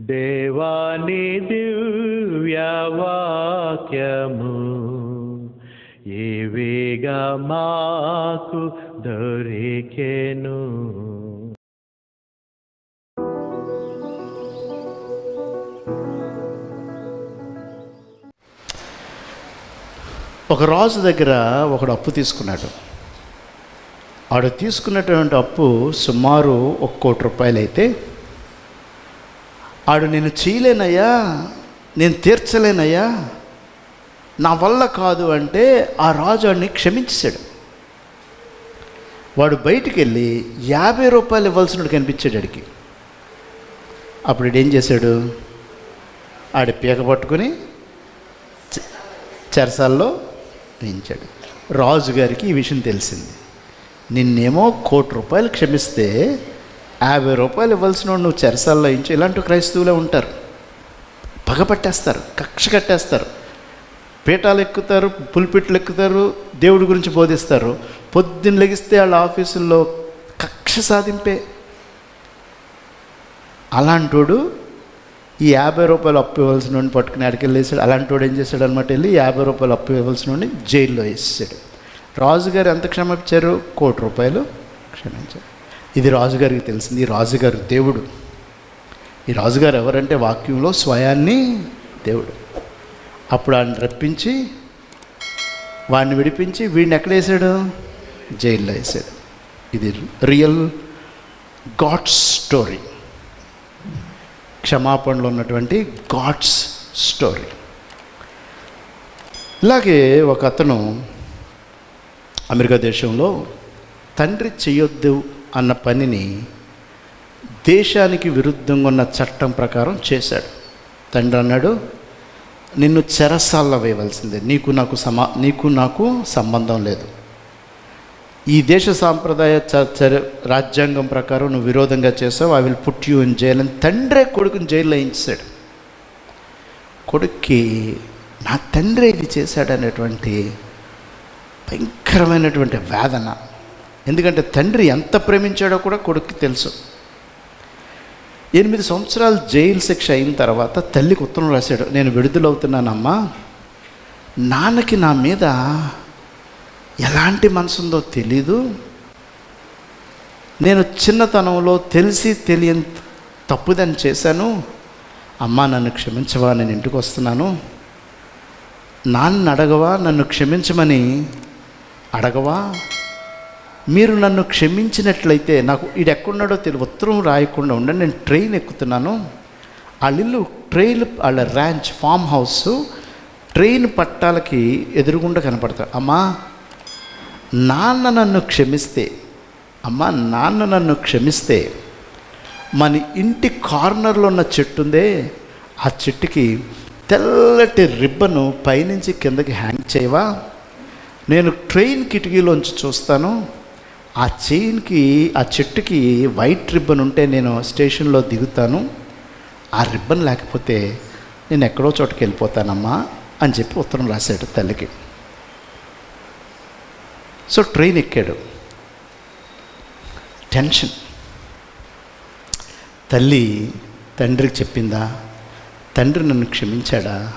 దేవాని దివ్యవాక్యము ఏవేగా మాకు దొరికెను. ఒక రాజు దగ్గర ఒకడు అప్పు తీసుకున్నాడు. ఆడు తీసుకున్నటువంటి అప్పు సుమారు ఒక కోటి రూపాయలు అయితే ఆడు నేను చేయలేనయ్యా. నేను తీర్చలేనయ్యా. నా వల్ల కాదు అంటే ఆ రాజు ఆడిని క్షమించాడు వాడు బయటికి వెళ్ళి యాభై రూపాయలు ఇవ్వాల్సిన కనిపించాడు ఆడికి. అప్పుడు ఏం చేశాడు? ఆడి పీక పట్టుకుని చెరసాల్లో వేయించాడు. రాజుగారికి ఈ విషయం తెలిసింది. నిన్నేమో కోటి రూపాయలు క్షమిస్తే యాభై రూపాయలు ఇవ్వాల్సిన వాడు నువ్వు చెరసాల్లో వేయించు ఇలాంటి క్రైస్తవులే ఉంటారు. పగ పట్టేస్తారు కక్ష కట్టేస్తారు. పీఠాలు ఎక్కుతారు పుల్పిట్లు ఎక్కుతారు దేవుడి గురించి బోధిస్తారు. పొద్దున్న లెగిస్తే వాళ్ళ ఆఫీసుల్లో కక్ష సాధింపే. అలాంటోడు ఈ యాభై రూపాయలు అప్పు ఇవ్వాల్సిన వాడిని పట్టుకుని అడికెళ్ళేసాడు అలాంటి వాడు ఏం చేశాడు అనమాట వెళ్ళి యాభై రూపాయలు అప్పు ఇవ్వాల్సిన వాడిని జైల్లో వేసాడు రాజుగారు ఎంత క్షమించారు కోటి రూపాయలు క్షమించారు. ఇది రాజుగారికి తెలిసింది. ఈ రాజుగారు దేవుడు. ఈ రాజుగారు ఎవరంటే వాక్యంలో స్వయాన్ని దేవుడు. అప్పుడు ఆయన రప్పించి వాడిని విడిపించి వీడిని ఎక్కడ వేసాడు? జైల్లో వేసాడు. ఇది రియల్ గాడ్స్ స్టోరీ. క్షమాపణలో ఉన్నటువంటి గాడ్స్ స్టోరీ. ఇలాగే ఒక అతను అమెరికా దేశంలో తండ్రి చేయొద్దు అన్న పనిని దేశానికి విరుద్ధంగా ఉన్న చట్టం ప్రకారం చేశాడు. తండ్రి అన్నాడు నిన్ను చెరసాల్లో వేయవలసిందే. నీకు నాకు సమా నీకు నాకు సంబంధం లేదు. ఈ దేశ సాంప్రదాయ చ- చర రాజ్యాంగం ప్రకారం నువ్వు విరోధంగా చేసావు. I will put you in jail అని తండ్రే కొడుకుని జైల్లో వేయించాడు. కొడుక్కి నా తండ్రి ఇది చేశాడనేటువంటి భయంకరమైనటువంటి వేదన. ఎందుకంటే తండ్రి ఎంత ప్రేమించాడో కూడా కొడుక్కి తెలుసు. ఎనిమిది సంవత్సరాలు జైలు శిక్ష అయిన తర్వాత తల్లికి ఉత్తరం రాశాడు నేను విడుదలవుతున్నానమ్మా. నాన్నకి నా మీద ఎలాంటి మనసుందో తెలీదు. నేను చిన్నతనంలో తెలిసి తెలియని తప్పుదని చేశాను. అమ్మా నన్ను క్షమించవా నేను ఇంటికి వస్తున్నాను. నాన్న అడగవా నన్ను క్షమించమని అడగవా? మీరు నన్ను క్షమించినట్లయితే నాకు ఇది ఎక్కడున్నాడో తెలియదు. ఉత్తరం రాయకుండా ఉండండి. నేను ట్రైన్ ఎక్కుతున్నాను. వాళ్ళ ఇల్లు ట్రైన్ వాళ్ళ ర్యాంచ్ ఫామ్ హౌస్ ట్రైన్ పట్టాలకి ఎదురుగుండా కనపడతారు. అమ్మా నాన్న నన్ను క్షమిస్తే అమ్మ నాన్న నన్ను క్షమిస్తే మన ఇంటి కార్నర్లో ఉన్న చెట్టు ఉందే ఆ చెట్టుకి తెల్లటి రిబ్బను పైనుంచి కిందకి హ్యాంగ్ చేయవా? నేను ట్రైన్ కిటికీలోంచి చూస్తాను. ఆ చైన్కి ఆ చెట్టుకి వైట్ రిబ్బన్ ఉంటే నేను స్టేషన్లో దిగుతాను. ఆ రిబ్బన్ లేకపోతే నేను ఎక్కడో చోటకి వెళ్ళిపోతానమ్మా అని చెప్పి ఉత్తరం రాశాడు తల్లికి. సో ట్రైన్ ఎక్కాడు. టెన్షన్. తల్లి తండ్రికి చెప్పిందా? తండ్రి నన్ను క్షమించాడా?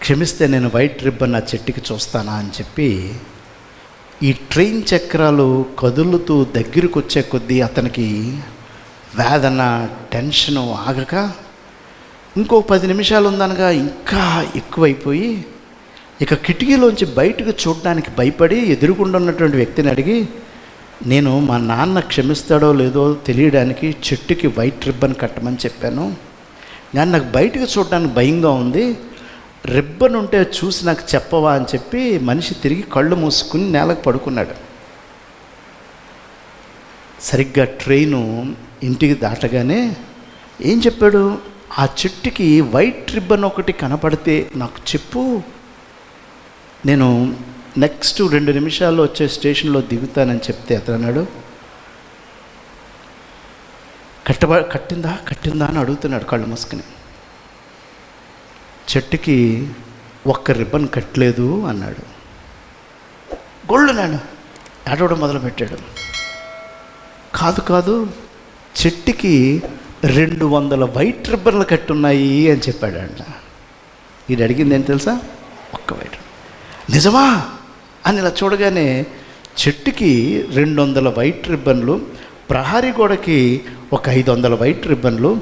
క్షమిస్తే నేను వైట్ రిబ్బన్ ఆ చెట్టుకి చూస్తానా అని చెప్పి ఈ ట్రైన్ చక్రాలు కదులుతూ దగ్గరకు వచ్చే కొద్దీ అతనికి వేదన టెన్షను ఆగక ఇంకో పది నిమిషాలు ఉందనగా ఇంకా ఎక్కువైపోయి ఇక కిటికీలోంచి బయటకు చూడడానికి భయపడి ఎదురుగుండా ఉన్నటువంటి వ్యక్తిని అడిగి నేను మా నాన్న క్షమిస్తాడో లేదో తెలియడానికి చెట్టుకి వైట్ రిబ్బన్ కట్టమని చెప్పాను. కానీ నాకు బయటకు చూడడానికి భయంగా ఉంది. రిబ్బన్ ఉంటే చూసి నాకు చెప్పవా అని చెప్పి మనిషి తిరిగి కళ్ళు మూసుకుని నేలకు పడుకున్నాడు. సరిగ్గా ట్రైను ఇంటికి దాటగానే ఏం చెప్పాడు? ఆ చెట్టుకి వైట్ రిబ్బన్ ఒకటి కనపడితే నాకు చెప్పు. నేను నెక్స్ట్ రెండు నిమిషాల్లో వచ్చే స్టేషన్లో దిగుతానని చెప్తే అతను అన్నాడు కట్టబ కట్టిందా? కట్టిందా అని అడుగుతున్నాడు కళ్ళు మూసుకుని. చెట్టుకి ఒక్క రిబ్బన్ కట్టలేదు అన్నాడు. గొళ్ళునాడు ఏడవడం మొదలుపెట్టాడు. కాదు కాదు చెట్టుకి రెండు వందల వైట్ రిబ్బన్లు కట్టున్నాయి అని చెప్పాడంట ఇది అడిగింది ఏంటి తెలుసా? ఒక్క వైట్. నిజమా? అని ఇలా చూడగానే చెట్టుకి రెండు వందల వైట్ రిబ్బన్లు ప్రహరీ గోడకి ఒక ఐదు వందల వైట్ రిబ్బన్లు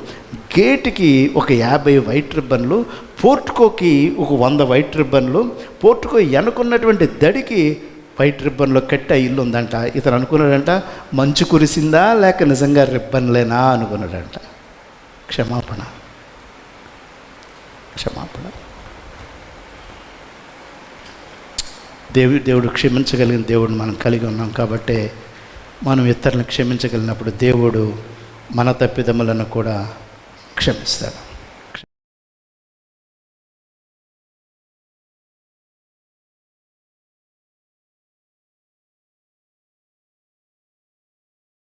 గేటుకి ఒక యాభై వైట్ రిబ్బన్లు పోర్టుకోకి ఒక వంద వైట్ రిబ్బన్లు పోర్టుకో వెనుకున్నటువంటి దడికి వైట్ రిబ్బన్లో కట్టి ఇల్లు ఉందంట ఇతను అనుకున్నాడంట మంచు కురిసిందా లేక నిజంగా రిబ్బన్లేనా? అనుకున్నాడంట. క్షమాపణ. క్షమాపణ. దేవు దేవుడు క్షమించగలిగిన దేవుడు మనం కలిగి ఉన్నాం కాబట్టి మనం ఇతరులను క్షమించగలిగినప్పుడు దేవుడు మన తప్పిదములను కూడా క్షమిస్తాడు.